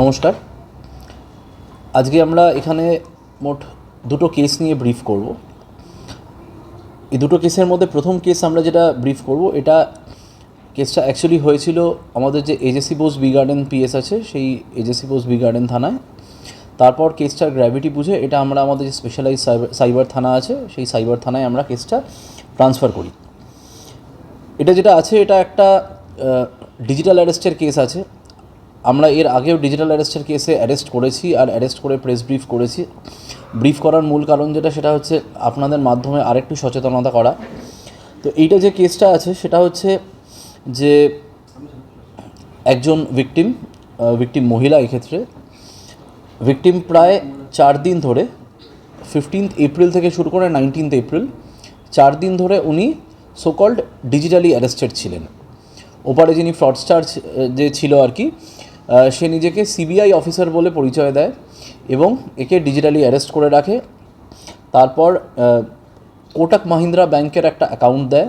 নমস্কার। আজকে আমরা এখানে মোট দুটো কেস নিয়ে ব্রিফ করব। এই দুটো কেসের মধ্যে প্রথম কেস আমরা যেটা ব্রিফ করব, এটা কেসটা অ্যাকচুয়ালি হয়েছিল আমাদের যে AJC Bose B garden PS আছে, সেই এজেসি বোস বি গার্ডেন থানায়। তারপর কেসটার গ্র্যাভিটি বুঝে এটা আমরা আমাদের যে স্পেশালাইজ সাইবার সাইবার থানা আছে, সেই সাইবার থানায় আমরা কেসটা ট্রান্সফার করি। এটা যেটা আছে, এটা একটা ডিজিটাল অ্যারেস্টের কেস আছে। আমরা এর আগেও ডিজিটাল অ্যারেস্টের কেসে অ্যারেস্ট করেছি আর অ্যারেস্ট করে প্রেস ব্রিফ করেছি। ব্রিফ করার মূল কারণ যেটা, সেটা হচ্ছে আপনাদের মাধ্যমে আরেকটু সচেতনতা করা। তো এইটা যে কেসটা আছে, সেটা হচ্ছে যে একজন ভিকটিম ভিকটিম মহিলা এক্ষেত্রে ভিকটিম প্রায় চার দিন ধরে ফিফটিন্থ এপ্রিল থেকে শুরু করে নাইনটিন্থ এপ্রিল চার দিন ধরে উনি সোকল্ড ডিজিটালি অ্যারেস্টেড ছিলেন। ওপারে যিনি ফ্রডস্টার যে ছিল আর কি সে নিজেকে সিবিআই অফিসার বলে পরিচয় দেয় এবং একে ডিজিটালি অ্যারেস্ট করে রাখে। তারপর কোটাক মাহিন্দ্রা ব্যাংকের একটা অ্যাকাউন্ট দেয়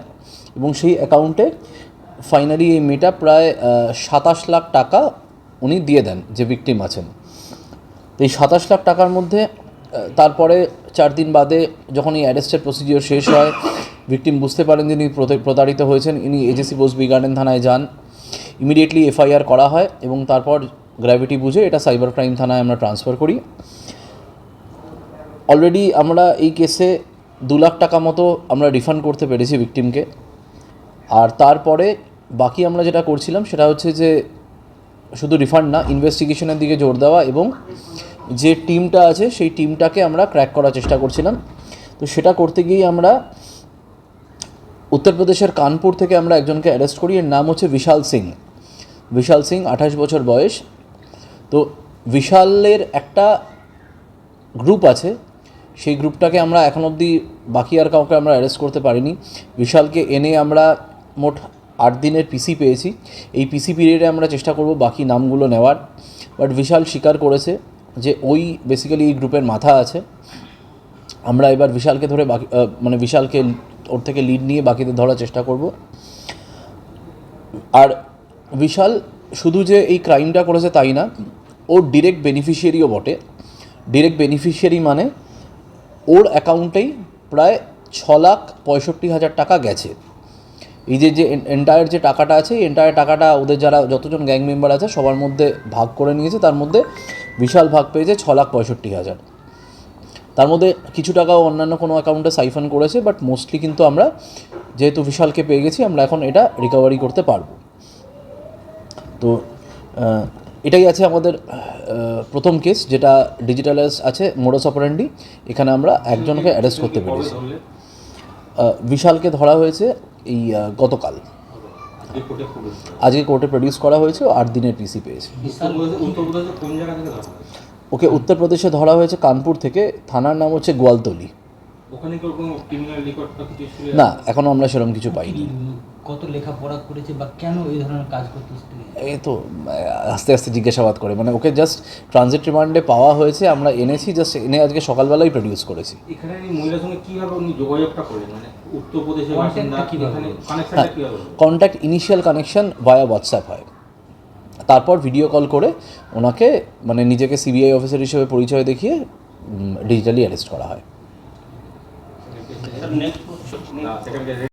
এবং সেই অ্যাকাউন্টে ফাইনালি এই মেয়েটা প্রায় সাতাশ লাখ টাকা উনি দিয়ে দেন যে ভিকটিম আছেন। এই সাতাশ লাখ টাকার মধ্যে তারপরে চার দিন বাদে যখন এই অ্যারেস্টের প্রসিডিওর শেষ হয় ভিকটিম বুঝতে পারেন যে ইনি প্রতা- প্রতারিত হয়েছেন। ইনি এজেসি বোস বি গার্ডেন থানায় যান। ইমিডিয়েটলি এফআইআর করা হয় এবং তারপর গ্র্যাভিটি বুঝে এটা সাইবার ক্রাইম থানায় আমরা ট্রান্সফার করি। অলরেডি আমরা এই কেসে দু লাখ টাকা মতো আমরা রিফান্ড করতে পেরেছি ভিকটিমকে আর তারপরে বাকি আমরা যেটা করছিলাম সেটা হচ্ছে যে শুধু রিফান্ড না ইনভেস্টিগেশনের দিকে জোর দেওয়া এবং যে টিমটা আছে সেই টিমটাকে আমরা ক্র্যাক করার চেষ্টা করছিলাম। তো সেটা করতে গিয়েই আমরা উত্তরপ্রদেশের কানপুর থেকে আমরা একজনকে অ্যারেস্ট করি। এর নাম হচ্ছে বিশাল সিং। বিশাল সিং, আঠাশ বছর বয়স। তো বিশালের একটা গ্রুপ আছে। সেই গ্রুপটাকে আমরা এখন অবধি বাকি আর কাউকে আমরা অ্যারেস্ট করতে পারিনি। বিশালকে এনে আমরা মোট আট দিনের পিসি পেয়েছি। এই পিসি পিরিয়ডে আমরা চেষ্টা করব বাকি নামগুলো নেওয়ার। বাট বিশাল স্বীকার করেছে যে ওই বেসিক্যালি এই গ্রুপের মাথা আছে। আমরা এবার বিশালকে ধরে বাকি মানে বিশালকে ওর থেকে লিড নিয়ে বাকিদের ধরার চেষ্টা করব। আর বিশাল, শুধু যে এই ক্রাইমটা করেছে তাই না ওর ডিরেক্ট বেনিফিশিয়ারিও বটে। ডিরেক্ট বেনিফিশিয়ারি মানে ওর অ্যাকাউন্টেই প্রায় ছ লাখ পঁয়ষট্টি হাজার টাকা গেছে। এই যে যে এন্টায়ার যে টাকাটা আছে, এই এন্টায়ার টাকাটা ওদের যারা যতজন গ্যাং মেম্বার আছে, সবার মধ্যে ভাগ করে নিয়েছে, তার মধ্যে বিশাল ভাগ পেয়েছে ছ লাখ পঁয়ষট্টি হাজার। তার মধ্যে কিছু টাকাও অন্যান্য কোনো অ্যাকাউন্টে সাইফন করেছে বাট মোস্টলি কিন্তু আমরা যেহেতু বিশালকে পেয়ে গেছি, আমরা এখন এটা রিকভারি করতে পারব। তো এটাই আছে আমাদের প্রথম কেস যেটা ডিজিটালাইজ আছে মোডাস অপারেন্ডি এখানে আমরা একজনকে অ্যারেস্ট করতে পেরেছি। বিশালকে ধরা হয়েছে এই গতকাল। আজকে কোর্টে প্রডিউস করা হয়েছে আট দিনের পিসি পেয়েছে? ওকে উত্তরপ্রদেশে ধরা হয়েছে কানপুর থেকে থানার নাম হচ্ছে গোয়ালতলি। না এখনও আমরা সেরকম কিছু পাইনি। কত লেখাপড়া করেছে বা কেন এই ধরনের কাজ করতেছে তিনি? এই তো আস্তে আস্তে জিজ্ঞাসাবাদ করে। মানে ওকে জাস্ট ট্রানজিট রিমান্ডে পাওয়া হয়েছে আমরা এনেছি জাস্ট এনে আজকে সকালবেলাই প্রডিউস করেছি। এখানে মহিলার সঙ্গে কীভাবে উনি যোগাযোগটা করলেন? মানে উত্তরপ্রদেশের বাসিন্দা কীভাবে এখানে হলো? কানেকশনটা কীভাবে হলো? Contact initial connection via WhatsApp হয়। তারপর ভিডিও কল করে ওনাকে মানে নিজেকে সিবিআই অফিসার হিসেবে পরিচয় দেখিয়ে ডিজিটালি অ্যারেস্ট করা হয়।